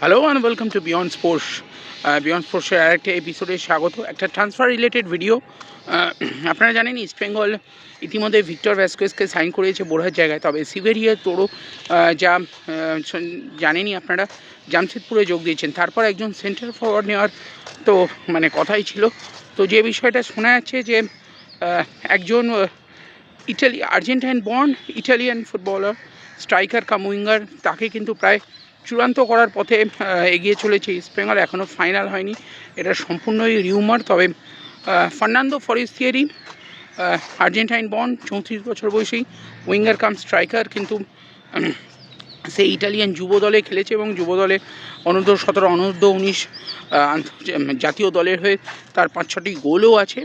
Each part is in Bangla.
Hello and welcome to beyond sports beyond স্পোর্টসের আরেকটা এপিসোডে স্বাগত। একটা ট্রান্সফার রিলেটেড ভিডিও আপনারা জানেন ইস্ট বেঙ্গল ইতিমধ্যে ভিক্টর ভ্যাসকোয়েসকে সাইন করেছে বোরহার জায়গায়। তবে সিভেরিয়া আহ, যা জানেনই আপনারা জামশেদপুরে যোগ দিয়েছেন। তারপর একজন সেন্টার ফরওয়ার্ড নেওয়ার তো মানে কথাই ছিল। তো যে বিষয়টা শোনা যাচ্ছে যে একজন Italy Argentine born Italian footballer striker cum winger তাকে কিন্তু প্রায় চূড়ান্ত করার পথে এগিয়ে চলেছে ইস্ট বেঙ্গল এখনও ফাইনাল হয়নি। এটা সম্পূর্ণই রিউমার তবে ফার্নান্দো ফরেস্টিয়ারি আর্জেন্টাইন বন চৌত্রিশ বছর বয়সী উইঙ্গার কাম স্ট্রাইকার কিন্তু সে ইটালিয়ান যুব দলে খেলেছে এবং যুব দলে অনূর্ধ্ব সতেরো, অনূর্ধ্ব উনিশ জাতীয় দলের হয়ে তার পাঁচ ছটি গোলও আছে।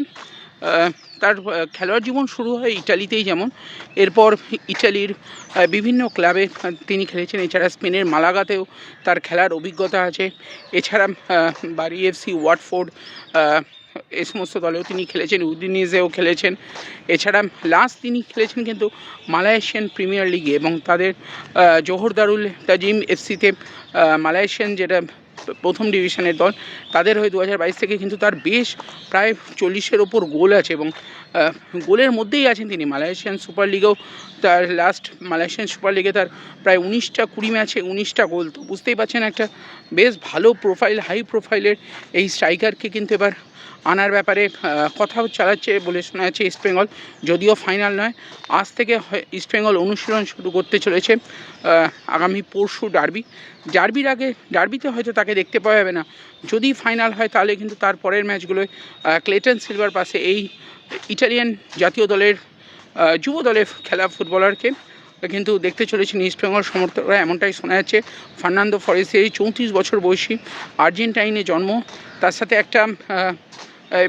তার খেলোয়াড় জীবন শুরু হয় ইটালিতেই যেমন। এরপর ইটালির বিভিন্ন ক্লাবে তিনি খেলেছেন। এছাড়া স্পেনের মালাগাতেও তার খেলার অভিজ্ঞতা আছে। এছাড়া বাড়ি এফসি ওয়াটফোর্ড এই সমস্ত দলেও তিনি খেলেছেন উদিনিজেও খেলেছেন। এছাড়া লাস্ট তিনি খেলেছেন কিন্তু মালয়েশিয়ান প্রিমিয়ার লিগে এবং তাদের আহ, জোহর দারুল তাজিম এফসিতে মালয়েশিয়ান যেটা প্রথম ডিভিশনের দল। তাদের হয়ে দু হাজার বাইশ থেকে কিন্তু তার বেশ প্রায় চল্লিশের ওপর গোল আছে এবং গোলের মধ্যেই আছেন তিনি। মালয়েশিয়ান সুপার লিগেও তার লাস্ট মালয়েশিয়ান সুপার লিগে তার প্রায় উনিশটা কুড়ি ম্যাচে উনিশটা গোল। তো বুঝতেই পারছেন একটা বেশ ভালো প্রোফাইল হাই প্রোফাইলের এই স্ট্রাইকারকে কিন্তু এবার আনার ব্যাপারে কথাও চালাচ্ছে বলে শোনা যাচ্ছে ইস্টবেঙ্গল যদিও ফাইনাল নয়। আজ থেকে ইস্টবেঙ্গল অনুশীলন শুরু করতে চলেছে আগামী পরশু ডার্বি ডার্বির আগে ডার্বিতে হয়তো তাকে দেখতে পাওয়া যাবে না। যদি ফাইনাল হয় তাহলে কিন্তু তার পরের ম্যাচগুলোয় ক্লেটন সিলভার পাশে এই ইটালিয়ান জাতীয় দলের যুব দলের খেলা ফুটবলারকে কিন্তু দেখতে চলেছেন ইস্টবেঙ্গল সমর্থকরা, এমনটাই শোনা যাচ্ছে। ফার্নান্দো ফরেসের চৌত্রিশ বছর বয়সী আর্জেন্টাইনে জন্ম। তার সাথে একটা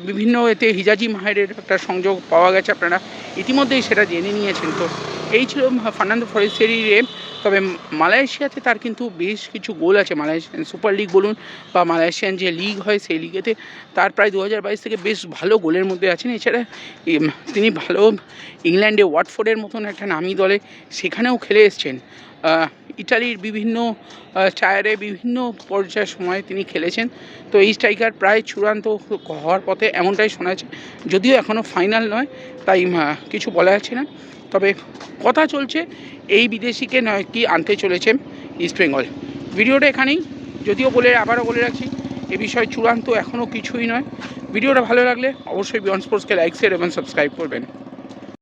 বিভিন্ন এতে হিজাজি মাহেরের একটা সংযোগ পাওয়া গেছে, আপনারা ইতিমধ্যেই সেটা জেনে নিয়েছেন। তো এই ছিল ফার্নান্দো রে, তবে মালয়েশিয়াতে তার কিন্তু বেশ কিছু গোল আছে, মালয়েশিয়ান সুপার লিগ বলুন বা মালয়েশিয়ান যে লিগ হয় সেই লিগেতে তার প্রায় দু হাজার বাইশ থেকে বেশ ভালো গোলের মধ্যে আছেন। এছাড়া তিনি ভালো ইংল্যান্ডে ওয়াটফোর্ডের মতন একটা নামি দলে সেখানেও খেলে এসছেন। ইটালির বিভিন্ন টায়ারে বিভিন্ন পর্যায়ের সময় তিনি খেলেছেন। তো এই স্ট্রাইকার প্রায় চূড়ান্ত হওয়ার পথে এমনটাই শোনা যাচ্ছে। যদিও এখনও ফাইনাল নয়, তাই কিছু বলা যাচ্ছে না। তবে কথা চলছে, এই বিদেশিকে নয়, কি আনতে চলেছে ইস্টবেঙ্গল ভিডিওটা এখানেই। যদিও বলে, আবারও বলে রাখছি, এ বিষয়ে চূড়ান্ত এখনও কিছুই নয়। ভিডিওটা ভালো লাগলে অবশ্যই বিয়ন্ড স্পোর্টসকে লাইক শেয়ার এবং সাবস্ক্রাইব করবেন।